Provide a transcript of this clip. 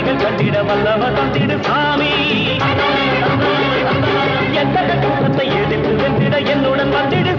நன்மைகள் கட்டிட வல்லவ தந்திடு சாமி. எந்த கட்டத்தை எதிர்த்து வென்றிட என்னுடன் வந்திடு